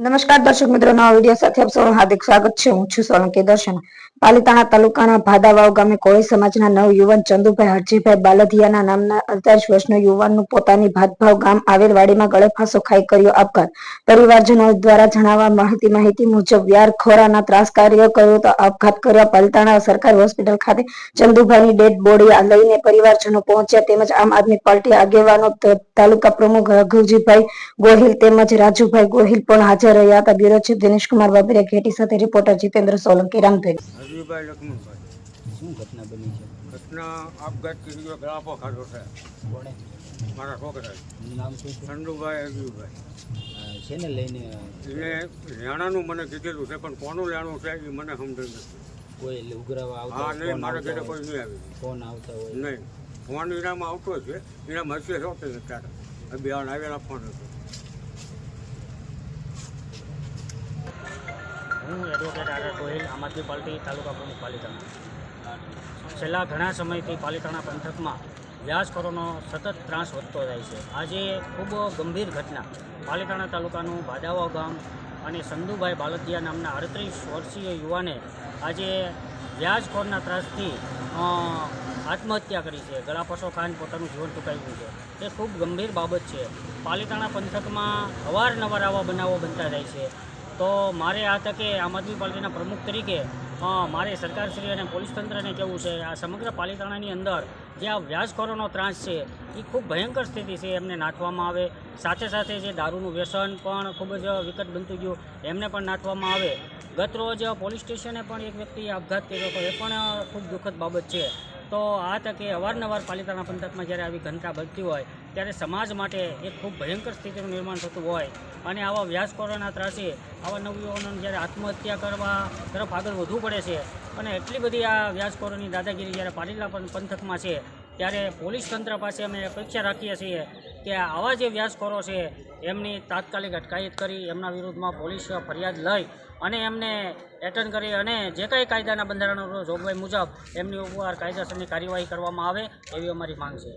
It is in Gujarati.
નમસ્કાર દર્શક મિત્રો, નવા વીડિયો સાથે આપ સૌનું હાર્દિક સ્વાગત છે. હું છું સોલંકી દર્શન. પાલીતાણા તાલુકાના ભાદાવાવ ગામે કોળી સમાજના નવ યુવાન ચંદુભાઈ હરજીભાઈ બાલધિયાના નામના અડતાલીસ વર્ષનો યુવાનનું પોતાની ભાતભાવ ગામ આવેલ વાડીમાં ખાઈ કર્યો આપઘાત. પરિવારજનો દ્વારા જણાવવા માહિતી માહિતી મુજબ ત્રાસ કાર્ય કર્યો તો આપઘાત કર્યા પાલીતાણા સરકારી હોસ્પિટલ ખાતે ચંદુભાઈની ડેડ બોડી લઈને પરિવારજનો પહોંચ્યા તેમજ આમ આદમી પાર્ટી આગેવાનો તાલુકા પ્રમુખ રઘુજીભાઈ ગોહિલ તેમજ રાજુભાઈ ગોહિલ પણ હાજર રહ્યા હતા. બ્યુરો ચીફ દિનેશકુમાર બાબરિયા ઘેટી સાથે રિપોર્ટર જીતેન્દ્ર સોલંકી, રામધેન. હરજીભાઈ લક્ષ્મણભાઈ. શું ઘટના બની છે? ઘટના આપઘાત કરી ગયો ગળાપો ખાધો છે. કોણે? મારા છોકરા નામ શું ચંદુભાઈ હરજીભાઈ અ, શેને લઈને એટલે લેણાનું મને કીધેલું છે પણ કોનું લેણું છે એ મને સમજણ નથી. કોઈ એટલે ઉઘરાવા હા નહીં મારા ઘરે કોઈ નહીં આવે. ફોન આવતા હોય? નહીં. ફોન ઇનામ આવતો છે. ઇનામ હશે હોતે અત્યારે બિહાર આવેલા ફોન હતો. હું એડવોકેટ આર ગોહિલ, આમ આદમી પાર્ટી તાલુકા પ્રમુખ પાલિતાણા. છેલ્લા ઘણા સમયથી પાલિતાણા પંથકમાં વ્યાજખોરોનો સતત ત્રાસ વધતો જાય છે. આજે ખૂબ ગંભીર ઘટના. પાલિતાણા તાલુકાનું ભાદાવા ગામ અને સંધુભાઈ બાલદિયા નામના અડત્રીસ વર્ષીય યુવાને આજે વ્યાજખોરના ત્રાસથી આત્મહત્યા કરી છે. ગળાપસો ખાન પોતાનું જીવન ટૂંકાવ્યું છે. તે ખૂબ ગંભીર બાબત છે. પાલિતાણા પંથકમાં અવારનવાર આવા બનાવો બનતા જાય છે. તો મારે આ તકે આમ આદમી પાર્ટીના પ્રમુખ તરીકે મારે સરકારશ્રી અને પોલીસ તંત્રને કહેવું છે, આ સમગ્ર પાલિતાણાની અંદર જે આ વ્યાજખોરોનો ત્રાસ છે એ ખૂબ ભયંકર સ્થિતિ છે એમને નાથવામાં આવે. સાથે સાથે જે દારૂનું વ્યસન પણ ખૂબ જ વિકટ બનતું ગયું, એમને પણ નાથવામાં આવે. ગત રોજ પોલીસ સ્ટેશને પણ એક વ્યક્તિએ આપઘાત કર્યો હતો, એ પણ ખૂબ દુઃખદ બાબત છે. તો આ તકે અવારનવાર પાલિકાના પંથકમાં જ્યારે આવી ઘનતા બનતી હોય, ત્યારે સમાજ માટે એક ખૂબ ભયંકર સ્થિતિનું નિર્માણ થતું હોય અને આવા વ્યાજખોરોના ત્રાસે આવા નવયુવાનોને જ્યારે આત્મહત્યા કરવા તરફ આગળ વધવું પડે છે અને એટલી બધી આ વ્યાજખોરોની દાદાગીરી જ્યારે પાલિકા પંથકમાં છે, ત્યારે પોલીસ તંત્ર પાસે અમે અપેક્ષા રાખીએ છીએ કે આવા જે વ્યાજખોરો છે, એમની તાત્કાલિક અટકાયત કરી, એમના વિરુદ્ધમાં પોલીસ ફરિયાદ લઈ અને એમને એટેન્ડ કરી અને જે કંઈ કાયદાના બંધારણો જોગવાઈ મુજબ એમની ઉપર કાયદેસરની કાર્યવાહી કરવામાં આવે એવી અમારી માંગ છે.